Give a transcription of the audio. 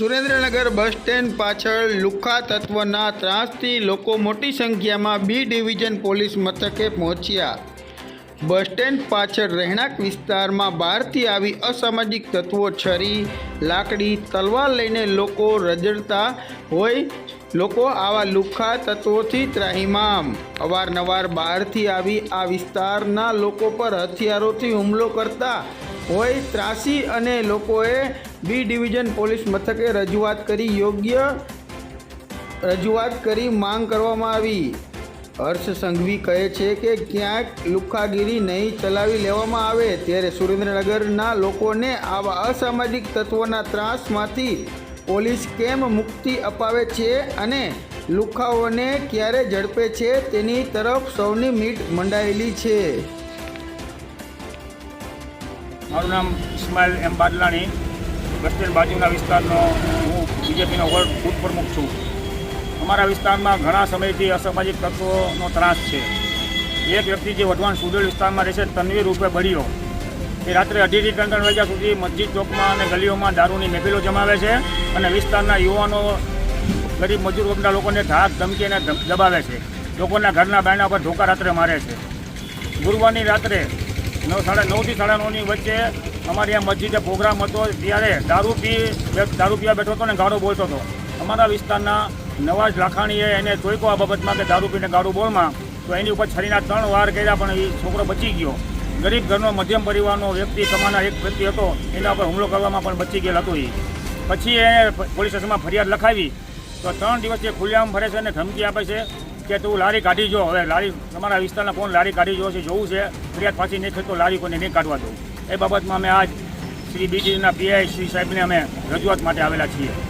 Surendranagar bus stand પાછળ લુખ્ખા તત્વના ત્રાસથી લોકો મોટી સંખ્યામાં બી ડિવિઝન પોલીસ મથકે પહોંચ્યા. બસ સ્ટેન્ડ પાછળ રહેણાંક વિસ્તારમાં બહારથી આવી અસામાજિક તત્વો છરી, લાકડી, તલવાર લઈને લોકો રજડતા હોય, લોકો આવા લુખ્ખા તત્વોથી ત્રાહિમામ. અવારનવાર બહારથી આવી આ વિસ્તારના લોકો પર હથિયારોથી હુમલો કરતા હોય, ત્રાસી અને લોકોએ બી ડિવિઝન પોલીસ મથકે રજૂઆત કરી યોગ્ય રજૂઆત કરી માંગ કરવામાં આવી. હર્ષ સંઘવી કહે છે કે ક્યાંક લુખ્ખાગીરી નહીં ચલાવી લેવામાં આવે ત્યારે સુરેન્દ્રનગરના લોકોને આવા અસામાજિક તત્વોના ત્રાસમાંથી પોલીસ કેમ મુક્તિ અપાવે છે અને લુખ્ખાઓને ક્યારે ઝડપે છે તેની તરફ સૌની મીટ મંડાયેલી છે. મારું નામ ઇસ્માઇલ એમ બાદલાણી. બસ બાજુના વિસ્તારનો હું બીજેપીનો વર્ગ બૂથ પ્રમુખ છું. અમારા વિસ્તારમાં ઘણા સમયથી અસામાજિક તત્વોનો ત્રાસ છે. એક વ્યક્તિ જે વઢવાણ સુદેલ વિસ્તારમાં રહે છે તનવીર રૂપે બળીઓ એ રાત્રે અઢીથી ત્રણ ત્રણ વાગ્યા સુધી મસ્જિદ ચોકમાં અને ગલીઓમાં દારૂની મહેફિલો જમાવે છે અને વિસ્તારના યુવાનો ગરીબ મજૂર વર્ગના લોકોને ધાક ધમકી અને દબાવે છે. લોકોના ઘરના બાયણા પર ધોકા રાત્રે મારે છે. ગુરુવારની રાત્રે નવ સાડા નવથી સાડા નવની વચ્ચે અમારી આ મસ્જિદે પ્રોગ્રામ હતો, ત્યારે દારૂ પી દારૂ પીવા બેઠો હતો ને ગાળો બોલતો હતો. અમારા વિસ્તારના નવાજ લાખાણીએ એને જોઈકો આ બાબતમાં કે દારૂ પીને ગાળું બોલમાં. તો એની ઉપર છરીના ત્રણ વાર કર્યા, પણ એ છોકરો બચી ગયો. ગરીબ ઘરનો મધ્યમ પરિવારનો વ્યક્તિ કમાના એક વ્યક્તિ હતો, એના ઉપર હુમલો કરવામાં પણ બચી ગયેલ હતો એ. પછી એને પોલીસ સ્ટેશનમાં ફરિયાદ લખાવી. તો ત્રણ દિવસથી ખુલ્લામાં ફરે છે અને ધમકી આપે છે કે તું લારી કાઢી જો. હવે લારી તમારા વિસ્તારના કોણ લારી કાઢી જો છે, જોવું છે. ફરિયાદ પાછી નહીં થતો લારી કોઈને નહીં કાઢવા દઉં. એ બાબતમાં અમે આજ શ્રી બીજીના પીઆઈ શ્રી સાહેબને અમે રજૂઆત માટે આવેલા છીએ.